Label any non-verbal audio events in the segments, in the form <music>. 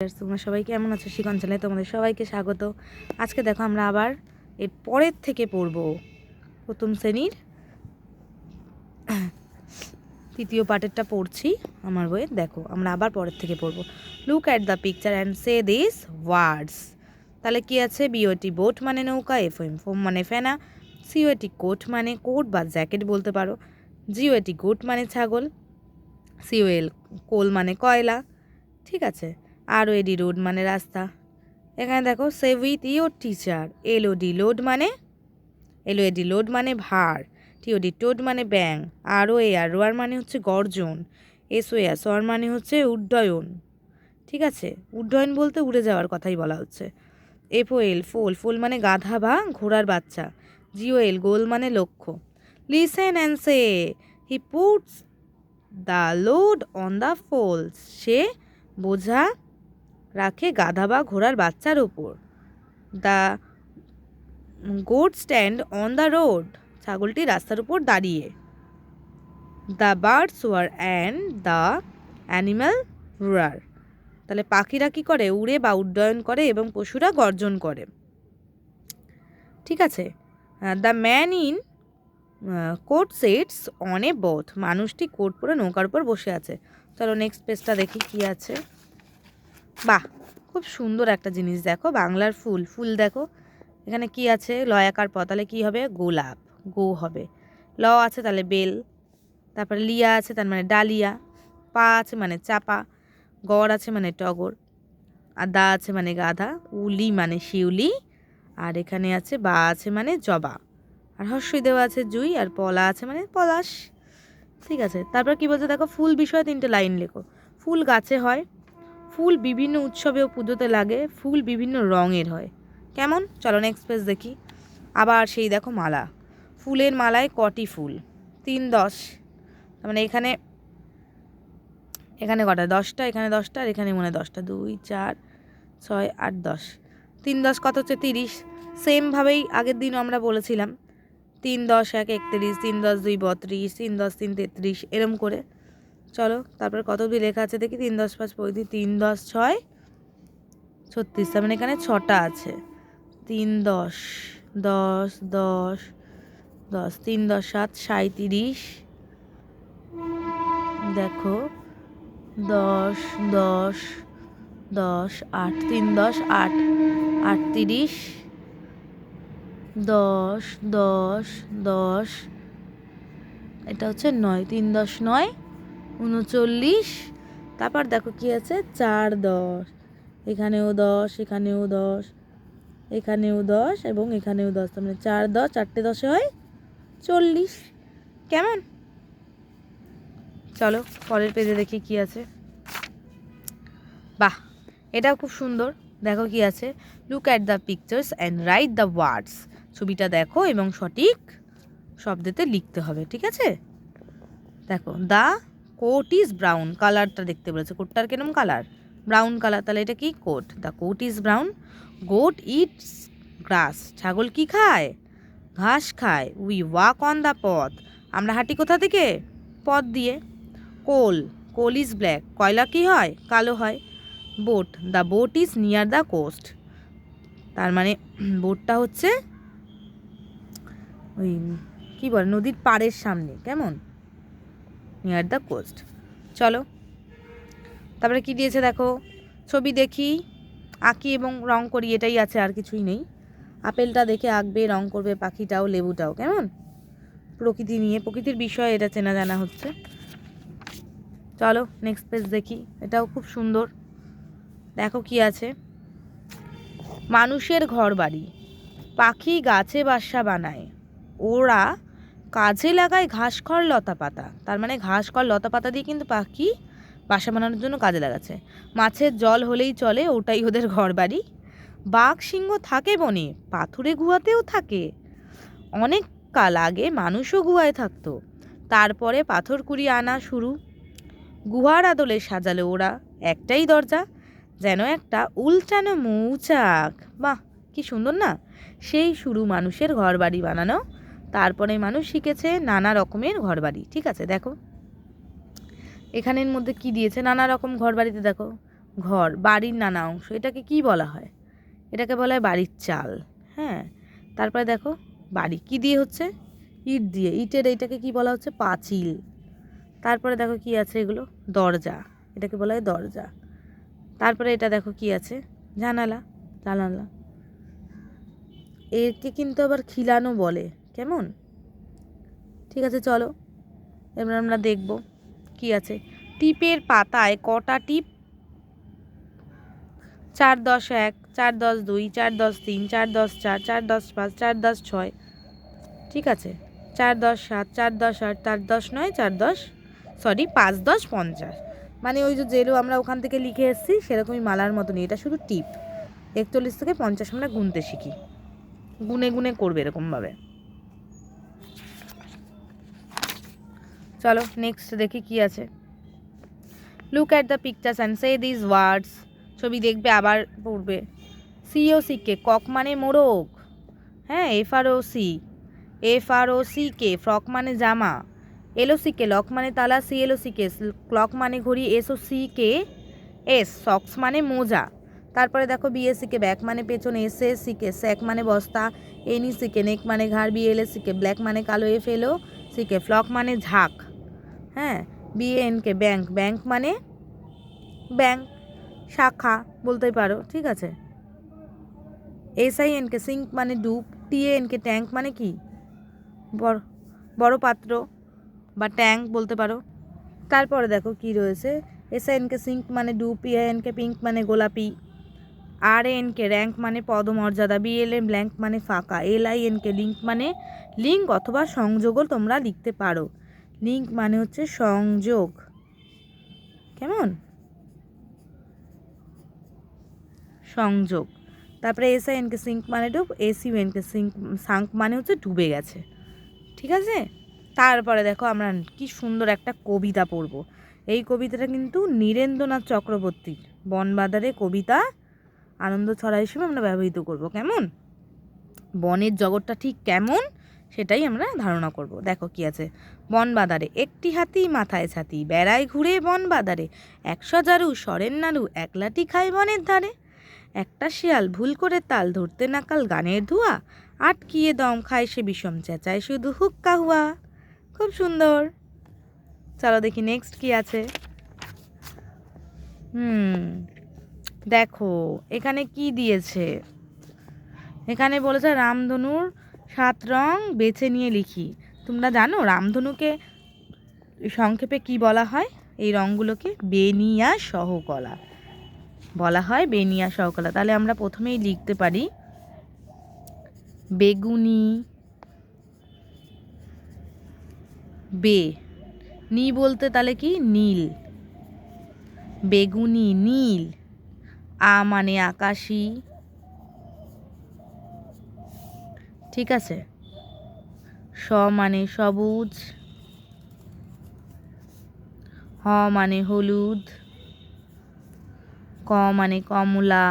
তোমরা সবাই কেমন আছো? শিকন চ্যানেলে তোমাদের সবাইকে স্বাগত। আজকে দেখো আমরা আবার এর পরের থেকে পড়ব। প্রথম শ্রেণির তৃতীয় পার্টেরটা পড়ছি আমার বইয়ে। দেখো, আমরা আবার পরের থেকে পড়ব। Look at the picture and say this words তাহলে কি আছে? বিওটি বোট মানে নৌকা এফ এম ফোম মানে ফেনা সিওএটি কোট মানে কোট বা জ্যাকেট বলতে পারো। জিওএটি গোট মানে ছাগল সিওএল কোল মানে কয়লা। ঠিক আছে? আর এডি রোড মানে রাস্তা। এখানে দেখো say with your teacher LOD load মানে এলওএডি লোড মানে ভার টিওডি টোড মানে ব্যাং আরও এ আর রোয়ার মানে হচ্ছে গর্জন এস ও এস ওয়ার মানে হচ্ছে উড্ডয়ন। ঠিক আছে? উড্ডয়ন বলতে উড়ে যাওয়ার কথাই বলা হচ্ছে। এফ এল ফোল ফোল মানে গাধা বা ঘোড়ার বাচ্চা জিও এল গোল মানে লক্ষ্য। Listen and say he puts the load on the foals সে বোঝা রাখে গাধা বা ঘোড়ার বাচ্চার উপর। The goat stand on the road, ছাগলটি রাস্তার উপর দাঁড়িয়ে। The birds war and the animal roar তাহলে পাখিরা কী করে? উড়ে বা উড্ডয়ন করে এবং পশুরা গর্জন করে। ঠিক আছে? The man in coat sets on a boat মানুষটি কোট পরে নৌকার উপর বসে আছে। চলো নেক্সট পেজটা দেখি কি আছে। বাহ, খুব সুন্দর একটা জিনিস দেখো, বাংলার ফুল। ফুল দেখো, এখানে কি আছে? লয়াকার প, তাহলে কী হবে? গোলাপ, গো হবে। ল আছে, তাহলে বেল। তারপরে লিয়া আছে, তার মানে ডালিয়া। পা আছে মানে চাপা। গড় আছে মানে টগর। আর দা আছে মানে গাধা। উলি মানে শিউলি। আর এখানে আছে, বা আছে মানে জবা। আর হর্ষই দেওয়া আছে, জুই। আর পলা আছে মানে পলাশ। ঠিক আছে, তারপর কি বলছে দেখো? ফুল বিষয়ে তিনটে লাইন লেখো। ফুল গাছে হয় ফুল বিভিন্ন উৎসবে ও পুজোতে লাগে, ফুল বিভিন্ন রঙের হয়। কেমন? চলো নেক্সট পেজ দেখি। আবার সেই দেখো মালা। ফুলের মালায় কটি ফুল? তিন, দশ। মানে এখানে এখানে কটা? দশটা, এখানে দশটা, আর এখানে মনে দশটা। দুই, চার, ছয়, আট, দশ। তিন, দশ কত হচ্ছে? তিরিশ। সেমভাবেই আগের দিনও আমরা বলেছিলাম। তিন, দশ, এক, একত্রিশ, তিন, দশ, দুই, বত্রিশ, তিন, দশ, তিন, তেত্রিশ, এরম করে। চলো, তারপর কত অবধি লেখা আছে দেখি? তিন দশ পাঁচ পঁয়ত্রিশ তিন দশ ছয়, ছত্রিশ, তার মানে এখানে ছটা আছে। তিন দশ দশ দশ দশ, তিন দশ সাত, সাঁইত্রিশ, দেখো, দশ দশ দশ, আট, তিন দশ, আট, আটত্রিশ, দশ দশ দশ, এটা হচ্ছে নয়, তিন দশ নয় উনচল্লিশ। তারপর দেখো কি আছে? চার দশ। এখানেও দশ এখানেও দশ এখানেও দশ এবং এখানেও দশ। তার মানে চার দশ, চারটে দশে হয় চল্লিশ। কেমন? চলো, পরের পেজে দেখি কি আছে। বাহ, এটাও খুব সুন্দর। দেখো কি আছে? Look at the pictures and write the words ছবিটা দেখো এবং সঠিক শব্দেতে লিখতে হবে, ঠিক আছে? দেখো দ্য কোট ইজ ব্রাউন কালারটা দেখতে বলেছে। কোটটার কিরম কালার? Brown colour. তাহলে এটা কি coat? The coat is brown. Goat eats grass. ছাগল কি খায়? ঘাস খায়। উই ওয়াক অন দ্য পথ। আমরা হাঁটি কোথা থেকে? পথ দিয়ে। কোল। Coal is black. কয়লা কি হয়? কালো হয়। Boat. The boat is near the coast. তার মানে <clears throat> বোটটা হচ্ছে ওই কী বলে? নদীর পাড়ের সামনে। কেমন? নিয়ার দ্য কোস্ট চলো। তারপরে কি দিয়েছে দেখো? ছবি দেখি। আঁকি এবং রং করি, এটাই আছে, আর কিছুই নেই। আপেলটা দেখে আঁকবে, রং করবে, পাখিটাও, লেবুটাও, কেমন? প্রকৃতি নিয়ে, প্রকৃতির বিষয়ে এটা চেনা জানা হচ্ছে। চলো নেক্সট পেজ দেখি। এটাও খুব সুন্দর। দেখো কি আছে। মানুষের ঘর বাড়ি পাখি গাছে বাসা বানায়। ওরা কাজে লাগায় ঘাস খড়, লতা পাতা। তার মানে ঘাস খড়, লতা পাতা দিয়ে কিন্তু পাখি বাসা বানানোর জন্য কাজে লাগাচ্ছে। মাছের জল হলেই চলে, ওটাই ওদের ঘর বাড়ি বাঘ সিংহ থাকে বনে, পাথুরে গুহাতেও থাকে। অনেক কাল আগে মানুষও গুহায় থাকতো। তারপরে পাথর কুড়িয়ে আনা শুরু। গুহার আদলে সাজালো ওরা একটাই দরজা, যেন একটা উল্টানো মৌচাক। বাহ, কি সুন্দর না? সেই শুরু মানুষের ঘর বাড়ি বানানো। তারপরে মানুষ শিখেছে নানা রকমের ঘরবাড়ি, ঠিক আছে? দেখো। এখানের মধ্যে কি দিয়েছে? নানা রকম ঘরবাড়িতে দেখো। ঘর, বাড়ির নানা অংশ, এটাকে কি বলা হয়? এটাকে বলা হয় বাড়ির চাল হ্যাঁ? তারপরে দেখো, বাড়ি কি দিয়ে হচ্ছে? ইট দিয়ে। ইটের এইটাকে কি বলা হচ্ছে? পাঁচিল। তারপরে দেখো কি আছে এগুলো? দরজা, এটাকে বলা হয় দরজা। তারপরে এটা দেখো কি আছে? জানালা জানালা। একে কিন্তু আবার খিলানো বলে। কেমন? ঠিক আছে, চলো। এবার আমরা দেখব কি আছে। টিপের পাতায় কটা টিপ? চার দশ এক, চার দশ দুই, চার দশ তিন, চার দশ চার চার দশ পাঁচ, চার দশ ছয়। ঠিক আছে। চার দশ সাত, চার দশ আট, চার দশ নয়, চার দশ সরি পাঁচ দশ পঞ্চাশ। মানে ওই যে যেগুলো আমরা ওখান থেকে লিখে এসেছি, সেরকমই মালার মতনই এটা শুধু টিপ। একচল্লিশ থেকে পঞ্চাশ আমরা গুনতে শিখি। গুনে গুনে করবে এরকমভাবে। চলো নেক্সট দেখি কি আছে look at the pictures and say this words ছবি দেখবে আবার পড়বে সিও সিকে কক মানে মোরগ হ্যাঁ F R O C F R O C K frock মানে জামা এলো সি কে লক মানে তালা সি এলো সি কে ক্লক মানে ঘড়ি S O C K S socks মানে মোজা তারপরে দেখো বিএসসি কে ব্যাক মানে পেছন S S C K sack মানে বস্তা এনই সি কে নেক মানে ঘাড় বিএল সি কে ব্ল্যাক মানে কালো এফ এলো সি কে ফ্লক মানে ঝাঁক হ্যাঁ বিএন কে ব্যাংক ব্যাংক মানে ব্যাংক শাখা বলতেই পারো, ঠিক আছে? S I N K sink মানে ডুব টিএন কে ট্যাঙ্ক মানে কি? বড় বড় পাত্র বা ট্যাঙ্ক বলতে পারো। তারপরে দেখো কি রয়েছে? S I N K sink মানে ডুব কে পিঙ্ক মানে গোলাপি আর এন কে র্যাঙ্ক মানে পদমর্যাদা বিএল এম ব্ল্যাঙ্ক মানে ফাঁকা L I N K link মানে লিঙ্ক অথবা সংযোগও তোমরা লিখতে পারো। লিঙ্ক মানে হচ্ছে সংযোগ। কেমন? সংযোগ। তারপরে এস আই এনকে সিঙ্ক মানে ডুব এসি এনকে সিঙ্ক সাঙ্ক মানে হচ্ছে ডুবে গেছে। ঠিক আছে? তারপরে দেখো আমরা কি সুন্দর একটা কবিতা পড়ব। এই কবিতাটা কিন্তু নীরেন্দ্রনাথ চক্রবর্তীর, বনবাদারে কবিতা আনন্দ ছড়া হিসেবে আমরা ব্যবহৃত করব। কেমন? বনের জগৎটা ঠিক কেমন? সেটাই আমরা ধারণা করব। দেখো কি আছে। বন বাদারে একটি হাতি মাথায় ছাতি, বেড়ায় ঘুরে বন বাদারে একশো জারু, সরেন নাড়ু, একলাটি খায় বনের ধারে। একটা শিয়াল ভুল করে তাল ধরতে নাকাল গানের ধোয়া। আটকিয়ে দম খায় সে বিষম চেঁচায় শুধু হুক্কা হুয়া। খুব সুন্দর। চলো দেখি নেক্সট কি আছে। হুম, দেখো, এখানে কি দিয়েছে? এখানে বলেছে রামধনুর সাত রং বেছে নিয়ে লিখি। তোমরা জানো রামধনুকে সংক্ষেপে কি বলা হয়? এই রঙগুলোকে বেনিয়া সহকলা বলা হয়, বেনিয়া সহকলা। তাহলে আমরা প্রথমেই লিখতে পারি, বেগুনি বে। নি বলতে তাহলে কি? নীল। বেগুনি নীল। আ মানে আকাশি। ঠিক আছে? স মানে সবুজ। হ মানে হলুদ। ক মানে কমলা।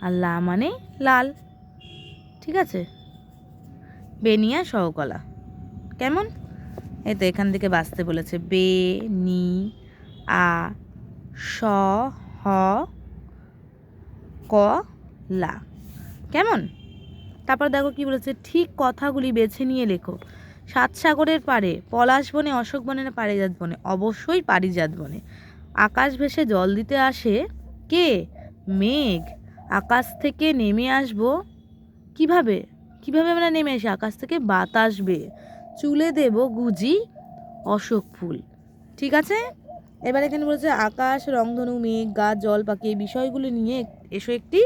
আর লা মানে লাল। ঠিক আছে? বেনিয়া সহকলা। কেমন? এই তো এখান থেকে বাঁচতে বলেছে। বে, নি, আ, স, হ। ক, লা। কেমন? তারপর দেখো কি বলেছে, ঠিক কথাগুলি বেছে নিয়ে লেখো। সাত সাগরের পাড়ে, পলাশ বনে, অশোক বনে না পারিজাত বনে? অবশ্যই পারিজাত বনে। আকাশ ভেসে জল দিতে আসে কে? মেঘ। আকাশ থেকে নেমে আসব কীভাবে? কীভাবে আমরা নেমে আসি? আকাশ থেকে বাতাস বেয়ে চুলে দেব গুজি অশোক ফুল। ঠিক আছে? এবার এখানে বলেছে, আকাশ, রংধনু, মেঘ, গাছ, জল, পাখি, এই বিষয়গুলো নিয়ে এসো একটি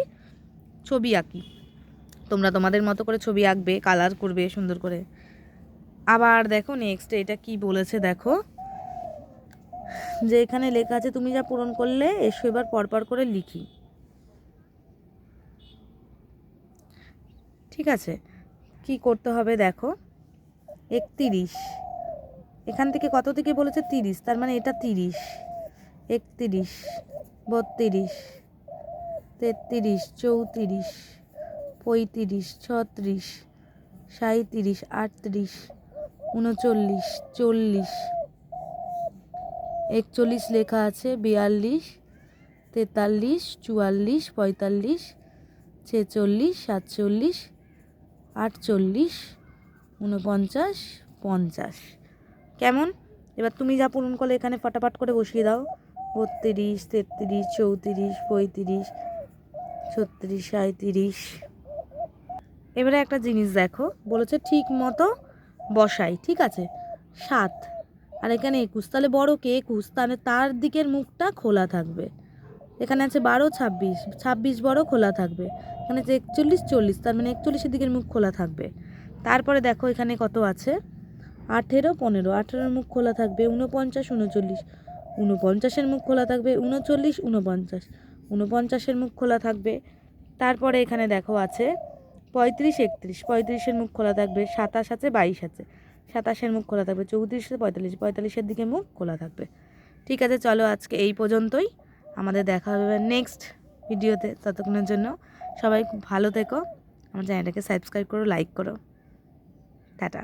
ছবি আঁকি। তোমরা তোমাদের মতো করে ছবি আঁকবে কালার করবে, সুন্দর করে। আবার দেখো নেক্সট এটা কি বলেছে দেখো, যে এখানে লেখা আছে, তুমি যা পূরণ করলে, এসো এবার পরপর করে লিখি। ঠিক আছে? কি করতে হবে দেখো? একতিরিশ। এখান থেকে কত থেকে বলেছে? তিরিশ। তার মানে এটা তিরিশ। একতিরিশ, বত্রিশ, তেত্রিশ, চৌত্রিশ, পঁয়ত্রিশ, ছত্রিশ সাঁত্রিশ আটত্রিশ, উনচল্লিশ, চল্লিশ। একচল্লিশ লেখা আছে, বিয়াল্লিশ, তেতাল্লিশ, চুয়াল্লিশ, পঁয়তাল্লিশ, ছেচল্লিশ, সাতচল্লিশ, আটচল্লিশ উনপঞ্চাশ পঞ্চাশ। কেমন? এবার তুমি যা পূরণ করলে এখানে ফটাফট করে বসিয়ে দাও। বত্রিশ, তেত্রিশ, চৌত্রিশ, পঁয়ত্রিশ, ছত্রিশ সাঁত্রিশ এবারে একটা জিনিস দেখো, বলেছে ঠিক মতো বসাই, ঠিক আছে? সাত। আর এখানে একুশ। তাহলে বড় কে একুশ? তাহলে তার দিকের মুখটা খোলা থাকবে। এখানে আছে বারো, ছাব্বিশ। ছাব্বিশ বড় খোলা থাকবে। এখানে আছে একচল্লিশ, চল্লিশ। তার মানে একচল্লিশের দিকের মুখ খোলা থাকবে। তারপরে দেখো এখানে কত আছে? আঠেরো, পনেরো, আঠেরোর মুখ খোলা থাকবে উনপঞ্চাশ উনচল্লিশ উনপঞ্চাশের মুখ খোলা থাকবে উনচল্লিশ উনপঞ্চাশ উনপঞ্চাশের মুখ খোলা থাকবে, তারপরে এখানে দেখো আছে পঁয়ত্রিশ, একত্রিশ। পঁয়ত্রিশের মুখ খোলা থাকবে, সাতাশ আছে, বাইশ আছে। সাতাশের মুখ খোলা থাকবে, চৌত্রিশ পঁয়তাল্লিশ। পঁয়তাল্লিশের দিকে মুখ খোলা থাকবে। ঠিক আছে, চলো আজকে এই পর্যন্তই। আমাদের দেখা হবে নেক্সট ভিডিওতে ততক্ষণের জন্য সবাই খুব ভালো থেকো। আমার চ্যানেলটাকে সাবস্ক্রাইব করো লাইক করো। টাটা।